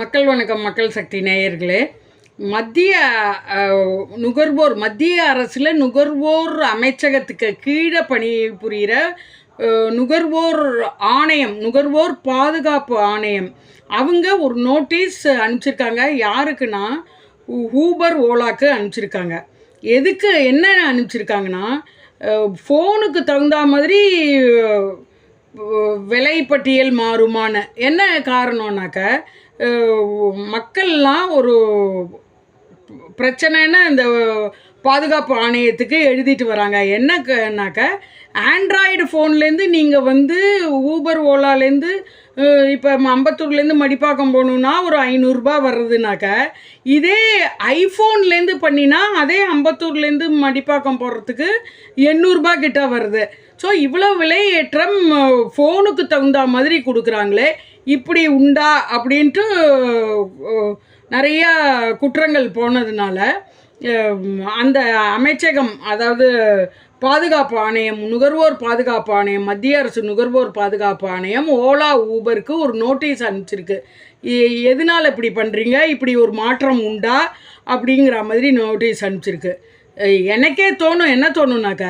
மக்கள் வணக்கம் மக்கள் சக்தி நேயர்களே. மத்திய நுகர்வோர் மத்திய அரசில் நுகர்வோர் அமைச்சகத்துக்கு கீழே பணி புரிகிற நுகர்வோர் ஆணையம் நுகர்வோர் பாதுகாப்பு ஆணையம். அவங்க ஒரு நோட்டீஸ் அனுப்பிச்சிருக்காங்க. யாருக்குன்னா ஊபர் ஓலாக்கு அனுப்பிச்சிருக்காங்க. எதுக்கு என்ன அனுப்பிச்சிருக்காங்கன்னா ஃபோனுக்கு தகுந்த மாதிரி விலைப்பட்டியல் மாறுமான என்ன காரணம்னாக்க மக்கள்லாம் ஒரு பிரச்சனைன்னு இந்த பாதுகாப்பு ஆணையத்துக்கு எழுதிட்டு வராங்க. என்னக்கனாக்க ஆண்ட்ராய்டு ஃபோன்லேருந்து நீங்கள் வந்து ஊபர் ஓலாலேருந்து இப்போ அம்பத்தூர்லேருந்து மடிப்பாக்கம் போகணுன்னா ஒரு ஐநூறுரூபா வர்றதுனாக்க இதே ஐஃபோன்லேருந்து பண்ணினா அதே அம்பத்தூர்லேருந்து மடிப்பாக்கம் போகிறதுக்கு எண்ணூறுரூபா கிட்ட வருது. ஸோ இவ்வளோ விலையேற்றம் ஃபோனுக்கு தகுந்த மாதிரி கொடுக்குறாங்களே. இப்படி உண்டா அப்படின்ட்டு நிறையா குற்றங்கள் போனதுனால அந்த அமைச்சகம் அதாவது பாதுகாப்பு ஆணையம் நுகர்வோர் பாதுகாப்பு ஆணையம் மத்திய அரசு நுகர்வோர் பாதுகாப்பு ஆணையம் ஓலா ஊபருக்கு ஒரு நோட்டீஸ் அனுப்பிச்சிருக்கு. எதனால் இப்படி பண்ணுறீங்க இப்படி ஒரு மாற்றம் உண்டா? அப்படிங்கிற மாதிரி நோட்டீஸ் அனுப்பிச்சிருக்கு. எனக்கே தோணும் என்ன தோணுனாக்க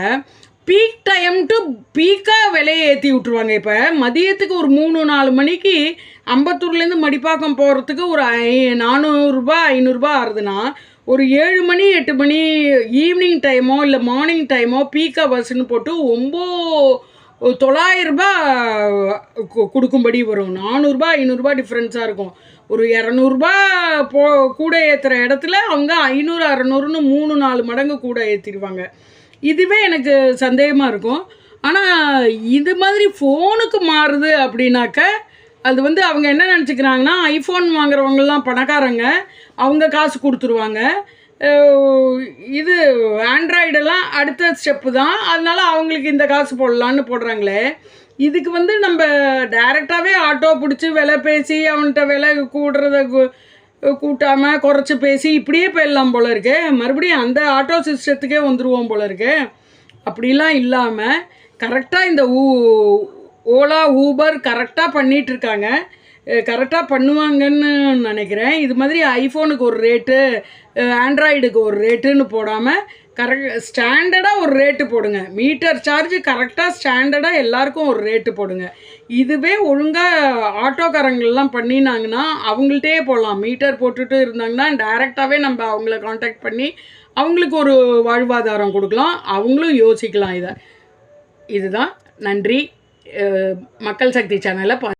பீக் டைம் டு பீக்காக விலையை ஏற்றி விட்ருவாங்க இப்போ மதியத்துக்கு ஒரு மூணு நாலு மணிக்கு அம்பத்தூர்லேருந்து மடிப்பாக்கம் போகிறதுக்கு ஒரு ஐ நானூறுரூபா ஐநூறுரூபா ஆகுதுன்னா ஒரு ஏழு மணி எட்டு மணி ஈவினிங் டைமோ இல்லை மார்னிங் டைமோ பீக்கா பஸ்ஸுன்னு போட்டு ஒம்போ தொள்ளாயிரரூபா கொடுக்கும்படி வரும். நானூறுரூபா ஐநூறுரூபா டிஃப்ரென்ஸாக இருக்கும். ஒரு இரநூறுபா போ கூட ஏற்றுற இடத்துல அவங்க ஐநூறு அறநூறுன்னு மூணு நாலு மடங்கு கூட ஏற்றிடுவாங்க இதுவே எனக்கு சந்தேகமாக இருக்கும். ஆனால் இது மாதிரி ஃபோனுக்கு மாறுது அப்படின்னாக்க அது வந்து அவங்க என்ன நினச்சிக்கிறாங்கன்னா ஐஃபோன் வாங்குறவங்கலாம் பணக்காரங்க அவங்க காசு கொடுத்துருவாங்க. இது ஆண்ட்ராய்டெல்லாம் அடுத்த ஸ்டெப்பு தான். அதனால அவங்களுக்கு இந்த காசு போடலான்னு போடுறாங்களே. இதுக்கு வந்து நம்ம டைரெக்டாகவே ஆட்டோ பிடிச்சி விலை பேசி அவன்கிட்ட விலை கூடுறத கூட்டாமல் குறைச்சி பேசி இப்படியே போயிடலாம் போல இருக்கு. மறுபடியும் அந்த ஆட்டோ சிஸ்டத்துக்கே வந்துடுவோம் போல இருக்கு. அப்படிலாம் இல்லாமல் கரெக்டாக இந்த ஊ ஓலா ஊபர் கரெக்டாக பண்ணிகிட்ருக்காங்க இருக்காங்க. கரெக்டாக பண்ணுவாங்கன்னு நினைக்கிறேன். இது மாதிரி ஐஃபோனுக்கு ஒரு ரேட்டு ஆண்ட்ராய்டுக்கு ஒரு ரேட்டுன்னு போடாமல் கரெக்ட் ஸ்டாண்டர்டாக ஒரு ரேட்டு போடுங்க. மீட்டர் சார்ஜ் கரெக்டாக ஸ்டாண்டர்டாக எல்லாருக்கும் ஒரு ரேட்டு போடுங்க. இதுவே ஒழுங்காக ஆட்டோக்காரங்கள்லாம் பண்ணினாங்கன்னா அவங்கள்ட்டே போகலாம் மீட்டர் போட்டுட்டு இருந்தாங்கன்னா டைரெக்டாகவே நம்ம அவங்கள காண்டாக்ட் பண்ணி அவங்களுக்கு ஒரு வாழ்வாதாரம் கொடுக்கலாம். அவங்களும் யோசிக்கலாம் இதை. இதுதான். நன்றி. மக்கள் சக்தி சேனலை பா